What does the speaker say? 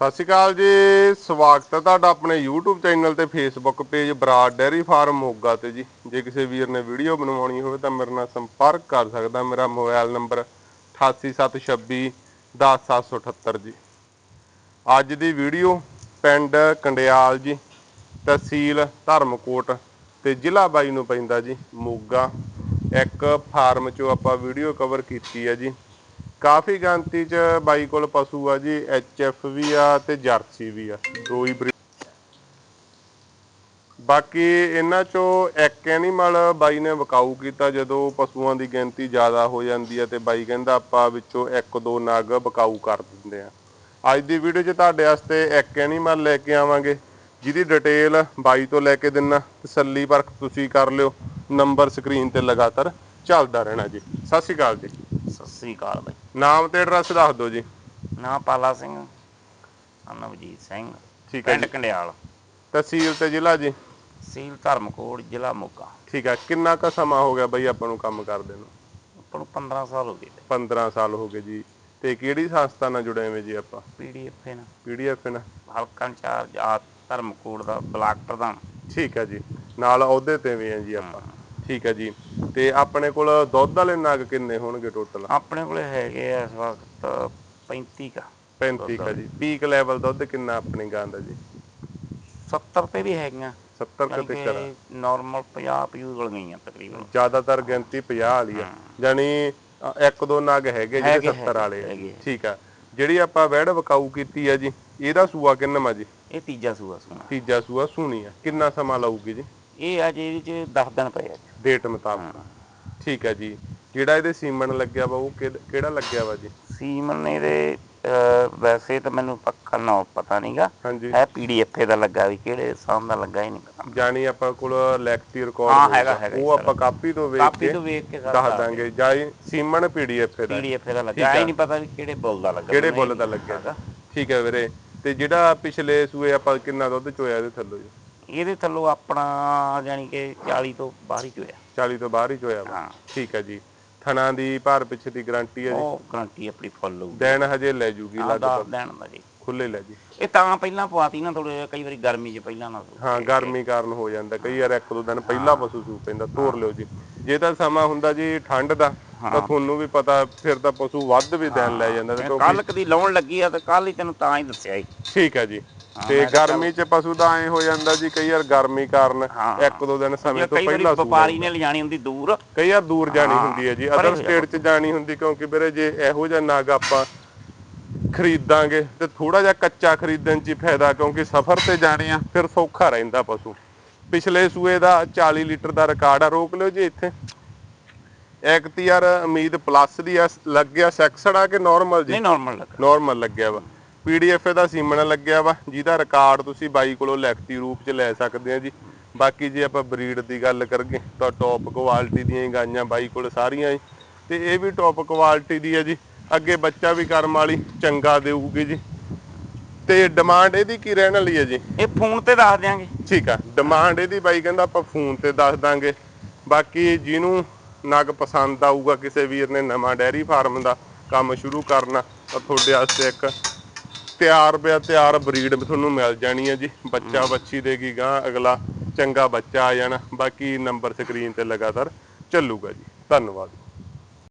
ਸਤਿ ਸ਼੍ਰੀ ਅਕਾਲ ਜੀ, ਸਵਾਗਤ ਹੈ ਤੁਹਾਡਾ ਆਪਣੇ YouTube ਚੈਨਲ ਤੇ Facebook page Brar dairy farm Moga ਤੇ ਜੀ। ਜੇ ਕਿਸੇ ਵੀਰ ਨੇ ਵੀਡੀਓ ਬਣਵਾਉਣੀ ਹੋਵੇ ਤਾਂ ਮੇਰੇ ਨਾਲ ਸੰਪਰਕ ਕਰ ਸਕਦਾ, ਮੇਰਾ ਮੋਬਾਈਲ ਨੰਬਰ 88726 10778 ਜੀ। ਅੱਜ ਦੀ ਵੀਡੀਓ ਪਿੰਡ ਕੰਡਿਆਲ ਜੀ, ਤਹਿਸੀਲ ਧਰਮਕੋਟ ਤੇ ਜ਼ਿਲ੍ਹਾ ਬਾਈ ਨੂੰ ਪੈਂਦਾ ਜੀ, ਮੋਗਾ। ਇੱਕ ਫਾਰਮ ਚੋਂ ਆਪਾਂ ਵੀਡੀਓ ਕਵਰ ਕੀਤੀ ਹੈ ਜੀ। ਕਾਫੀ ਗਿਣਤੀ ਚ ਬਾਈ ਕੋਲ ਪਸ਼ੂ ਆ ਜੀ ਐਫ ਵੀ ਆ ਤੇ ਜਰਸੀ ਵੀ ਆ, ਦੋ ਹੀ breed- ਬਾਕੀ ਇਹਨਾਂ ਚੋਂ ਇੱਕ ਐਨੀਮਲ ਬਾਈ ਨੇ ਵਕਾਊ ਕੀਤਾ ਜਦੋਂ ਪਸ਼ੂਆਂ ਦੀ ਗਿਣਤੀ ਜ਼ਿਆਦਾ ਹੋ ਜਾਂਦੀ ਹੈ ਤੇ ਬਾਈ ਕਹਿੰਦਾ ਆਪਾਂ ਵਿੱਚੋਂ ਇੱਕ ਦੋ ਨਗ ਵਕਾਊ ਕਰ ਦਿੰਦੇ ਆ। ਅੱਜ ਦੀ ਵੀਡੀਓ 'ਚ ਤੁਹਾਡੇ ਵਾਸਤੇ ਇੱਕ ਐਨੀਮਲ ਲੈ ਕੇ ਆਵਾਂਗੇ, ਜਿਹਦੀ ਡਿਟੇਲ ਬਾਈ ਤੋਂ ਲੈ ਕੇ ਦਿੰਨਾ। ਤਸੱਲੀ ਪਰਖ ਤੁਸੀਂ ਕਰ ਲਿਓ ਨੰਬਰ ਸਕਰੀਨ ਤੇ ਲਗਾਤਾਰ ਚੱਲਦਾ ਰਹਿਣਾ ਜੀ। ਸਤਿ ਸ਼੍ਰੀ ਅਕਾਲ ਜੀ। ਸਤਿ ਸ੍ਰੀ ਅਕਾਲ ਬਾਈ। ਨਾਮ ਤੇ ਐਡਰੈਸ ਦੱਸ ਦਿਓ ਜੀ। ਨਾਂ ਪਾਲਾ ਸਿੰਘ ਅਨਵਜੀਤ ਸਿੰਘ ਠੀਕ ਹੈ ਪਿੰਡ ਜੀ। ਕੰਡਿਆਲ। ਤਹਿਸੀਲ ਤੇ ਜ਼ਿਲ੍ਹਾ ਜੀ? ਸੀਲ ਧਰਮਕੋਟ ਜ਼ਿਲ੍ਹਾ ਮੋਗਾ। ਠੀਕ ਹੈ ਕਿੰਨਾ ਕੁ ਸਮਾਂ ਹੋ ਗਿਆ ਬਈ ਆਪਾਂ ਨੂੰ ਕੰਮ ਕਰਦੇ ਨੂੰ? ਆਪਾਂ ਨੂੰ 15 ਸਾਲ ਹੋ ਗਏ 15 ਸਾਲ ਹੋ ਗਏ ਜੀ। ਤੇ ਕਿਹੜੀ ਸੰਸਥਾ ਨਾਲ ਜੁੜੇ ਹੋਏ ਜੀ ਆਪਾਂ? ਪੀਡੀਐਫ ਹੈ ਨਾ ਪੀਡੀਐਫ ਨਾਲ। ਹਲਕਾ ਇੰਚਾਰਜ ਆ ਧਰਮਕੋਟ ਦਾ ਬਲਾਕ ਪ੍ਰਧਾਨ। ਠੀਕ ਹੈ ਜੀ। ਨਾਲ ਅਹੁਦੇ ਤੇ ਵੀ ਆ ਜੀ ਆਪਾਂ। ਠੀਕ ਹੈ ਜੀ। ਤੇ ਆਪਣੇ ਕੋਲ ਦੁੱਧ ਵਾਲੇ ਨਗ ਕਿੰਨੇ ਹੋਣਗੇ ਟੋਟਲ ਆਪਣੇ ਕੋਲੇ ਹੈਗੇ ਆ ਇਸ ਵਕਤ 35 ਕਾ। 35 ਕਾ ਜੀ। ਪੀਕ ਲੈਵਲ ਦੁੱਧ ਕਿੰਨਾ ਆਪਣੀ ਗਾਂ ਦਾ ਜੀ? 70 ਤੇ ਵੀ ਹੈਗੀਆਂ। 70 ਕੁ ਤੇ ਕਰਾ ਨਾਰਮਲ 50 ਪਿਊ ਗਲ ਗਈਆਂ ਤਕਰੀਬਨ। ਜ਼ਿਆਦਾਤਰ ਗਿਣਤੀ 50 ਵਾਲੀ ਆ। ਜਾਨੀ ਅ, ਇੱਕ ਦੋ ਨਗ ਹੈਗੇ ਜਿਹੜੇ ਹੈਗੇ, 70 ਵਾਲੇ ਆ। ਠੀਕ ਆ। ਜਿਹੜੀ ਆਪਾਂ ਵੈੜ ਵਕਾਊ ਕੀਤੀ ਆ ਜੀ ਇਹਦਾ ਸੂਆ ਕਿੰਨਾ ਜੀ? ਇਹ ਤੀਜਾ ਸੂਆ ਸੂਣਾ। ਤੀਜਾ ਸੂਆ ਸੁਣੀ ਆ। ਕਿੰਨਾ ਸਮਾਂ ਲਾਊਗੀ ਜੀ? ਇਹ ਅੱਜ ਇਹਦੇ ਚ 10 ਦਿਨ ਪਏ ਅੱਜ ਡੇਟ ਮੁਤਾਬਕ। ਠੀਕ ਹੈ ਜੀ। ਜਿਹੜਾ ਇਹਦੇ ਸੀਮਨ ਲੱਗਿਆ ਵਾ ਉਹ ਕਿਹੜ- ਲੱਗਿਆ ਵਾ ਜੀ? ਸੀਮਨ ਨੇ ਦੇ ਵੈਸੇ ਤਾਂ ਮੈਨੂੰ ਪੱਕਾ ਨਾ ਪਤਾ ਨਹੀਂਗਾ। ਹੈ ਪੀਡੀਐਫ ਦਾ ਲੱਗਾ ਵੀ ਕਿਹੜੇ ਸਾਮ ਦਾ ਲੱਗਾ ਹੀ ਨਹੀਂ ਪਤਾ। ਜਾਨੀ ਆਪਾਂ ਕੋਲ ਲੈਕਟੀ ਹਾਂ, ਰਿਕਾਰਡ ਹੈਗਾ, ਹੈਗਾ ਜੀ, ਉਹ ਆਪਾਂ ਕਾਪੀ ਤੋਂ ਵੇਖ ਕਾਪੀ ਤੋਂ ਵੇਖ ਕੇ ਦੱਸ ਦਾਂਗੇ। ਜਾਂ ਸੀਮਨ ਪੀਡੀਐਫ ਦਾ ਪੀਡੀਐਫ ਦਾ ਲੱਗਾ ਆ। ਹੀ ਨਹੀਂ ਪਤਾ ਵੀ ਕਿਹੜੇ ਬੁੱਲ ਦਾ ਲੱਗਾ। ਕਿਹੜੇ ਬੁੱਲ ਦਾ ਲੱਗਿਆ। ਠੀਕ ਹੈ ਵੀਰੇ। ਤੇ ਜਿਹੜਾ ਪਿਛਲੇ ਸੂਏ ਆਪਾਂ ਕਿੰਨਾ ਦੁੱਧ ਚੋਇਆ ਇਹਦੇ ਥੱਲੋਂ ਜੀ? ਇਹਦੇ ਥੱਲੋਂ ਆਪਣਾ ਜਾਨੀ ਕਿ 40 ਤੋਂ ਬਾਹਰ ਹੀ ਚੋਇਆ। 40 ਤੋਂ ਬਾਹਰ ਹੀ ਚੋਇਆ ਵਾ। ਹਾਂ। ਠੀਕ ਹੈ ਜੀ। ਥਣਾ ਦੀ ਭਾਰ ਪਿੱਛੇ ਦੀ ਗਾਰੰਟੀ ਹੈ ਜੀ। ਉਹ ਗਰੰਟੀ ਆਪਣੀ ਫੁੱਲ ਹੋਊਗੀ। ਦਿਨ ਹਜੇ ਲੈ ਜੂਗੀ ਆ ਲਗਭਗ। ਦੇਣ ਦਾ ਜੀ ਖੁੱਲੇ ਲੈ ਜੀ। ਇਹ ਤਾਂ ਪਹਿਲਾਂ ਪਵਾਤੀ ਨਾ ਥੋੜੇ ਕਈ ਵਾਰੀ ਗਰਮੀ 'ਚ ਪਹਿਲਾਂ ਨਾ ਹਾਂ ਗਰਮੀ ਕਾਰਨ ਹੋ ਜਾਂਦਾ। ਕਈ ਵਾਰ ਇੱਕ ਦੋ ਦਿਨ ਪਹਿਲਾਂ ਪਸ਼ੂ ਸੂ ਪੈਂਦਾ ਤੋਰ ਲਿਓ ਜੀ। ਜੇ ਤਾਂ ਸਮਾਂ ਹੁੰਦਾ ਜੀ ਠੰਡ ਦਾ ਤਾਂ ਤੁਹਾਨੂੰ ਵੀ ਪਤਾ ਫਿਰ ਤਾਂ ਪਸ਼ੂ ਵੱਧ ਵੀ ਦਿਨ ਲੈ ਜਾਂਦਾ ਤੇ ਕਿਉਂਕਿ ਕੱਲ ਕਦੀ ਲਾਉਣ ਲੱਗੀ ਆ ਤੇ ਕੱਲ ਹੀ ਤੈਨੂੰ ਤਾਂ ਹੀ ਦੱਸਿਆ ਸੀ। ਠੀਕ ਹੈ ਜੀ। ਤੇ ਗਰਮੀ 'ਚ ਪਸ਼ੂ ਦਾ ਐ ਹੋ ਜਾਂਦਾ ਜੀ ਕਈ ਵਾਰ ਗਰਮੀ ਕਾਰਨ। ਇੱਕ ਦੋ ਦਿਨ ਸਮੇਂ ਤੋਂ ਪਹਿਲਾਂ ਵਪਾਰੀ ਨੇ ਲਿਜਾਣੀ ਹੁੰਦੀ ਦੂਰ। ਕਈ ਵਾਰ ਦੂਰ ਜਾਣੀ ਹੁੰਦੀ ਹੈ ਜੀ ਅਦਰ ਸਟੇਟ 'ਚ ਜਾਣੀ ਹੁੰਦੀ ਕਿਉਂਕਿ ਵੀਰੇ ਜੇ ਇਹੋ ਜਿਹਾ ਨਗ ਆਪਾਂ ਖਰੀਦਾਂਗੇ ਤੇ ਥੋੜਾ ਜਿਹਾ ਕੱਚਾ ਖਰੀਦਣ 'ਚ ਫਾਇਦਾ ਕਿਉਂਕਿ ਸਫ਼ਰ ਤੇ ਜਾਣੇ ਆ ਫਿਰ ਸੌਖਾ ਰਹਿੰਦਾ ਪਸ਼ੂ। ਪਿਛਲੇ ਸੂਏ ਦਾ 40 ਲੀਟਰ ਦਾ ਰਿਕਾਰਡ ਆ ਰੋਕ ਲਿਓ ਜੀ ਇੱਥੇ। ਐਕਟੀਆਰ ਉਮੀਦ ਪਲੱਸ ਦੀ ਆ ਲੱਗਿਆ ਸੈਕਸਡ ਆ ਕਿ ਨਾਰਮਲ ਜੀ? ਨਹੀਂ ਨਾਰਮਲ ਲੱਗਾ। ਨਾਰਮਲ ਲੱਗਿਆ ਵਾ। ਪੀਡੀਐਫ ਦਾ ਸੀਮਨ ਲੱਗਿਆ ਵਾ ਜਿਹਦਾ ਰਿਕਾਰਡ ਤੁਸੀਂ ਬਾਈ ਕੋਲੋਂ ਲਿਖਤੀ ਰੂਪ 'ਚ ਲੈ ਸਕਦੇ ਆ ਜੀ। ਬਾਕੀ ਜੇ ਆਪਾਂ ਬਰੀਡ ਦੀ ਗੱਲ ਕਰੀਏ ਤਾਂ ਟੌਪ ਕੁਆਲਿਟੀ ਦੀਆਂ ਹੀ ਗਾਈਆਂ ਬਾਈ ਕੋਲ ਸਾਰੀਆਂ ਹੀ। ਤੇ ਇਹ ਵੀ ਟੌਪ ਕੁਆਲਿਟੀ ਦੀ ਹੈ ਜੀ। ਅੱਗੇ ਬੱਚਾ ਵੀ ਕਰਮ ਵਾਲੀ ਚੰਗਾ ਦੇਊਗੀ ਜੀ। ਤੇ ਡਿਮਾਂਡ ਇਹਦੀ ਕੀ ਰਹਿਣ ਵਾਲੀ ਹੈ ਜੀ? ਇਹ ਫੋਨ ਤੇ ਦੱਸ ਦਿਆਂਗੇ। ਠੀਕ ਆ ਡਿਮਾਂਡ ਇਹਦੀ ਬਾਈ ਕਹਿੰਦਾ ਆਪਾਂ ਫੋਨ ਤੇ ਦੱਸ ਦਾਂਗੇ। ਬਾਕੀ ਜਿਹਨੂੰ ਨਗ ਪਸੰਦ ਆਊਗਾ ਕਿਸੇ ਵੀਰ ਨੇ ਨਵਾਂ ਡੈਰੀ ਫਾਰਮ ਦਾ ਕੰਮ ਸ਼ੁਰੂ ਕਰਨਾ ਤਾਂ ਤੁਹਾਡੇ ਵਾਸਤੇ ਇੱਕ ਤਿਆਰ ਬਿਆ ਤਿਆਰ ਬਰੀਡ ਤੁਹਾਨੂੰ ਮਿਲ ਜਾਣੀ ਹੈ ਜੀ। ਬੱਚਾ ਬੱਚੀ ਦੇਗੀ ਗਾਂ ਅਗਲਾ ਚੰਗਾ ਬੱਚਾ ਆ ਜਾਣਾ। ਬਾਕੀ ਨੰਬਰ ਸਕਰੀਨ ਤੇ ਲਗਾਤਾਰ ਚੱਲੂਗਾ ਜੀ। ਧੰਨਵਾਦ।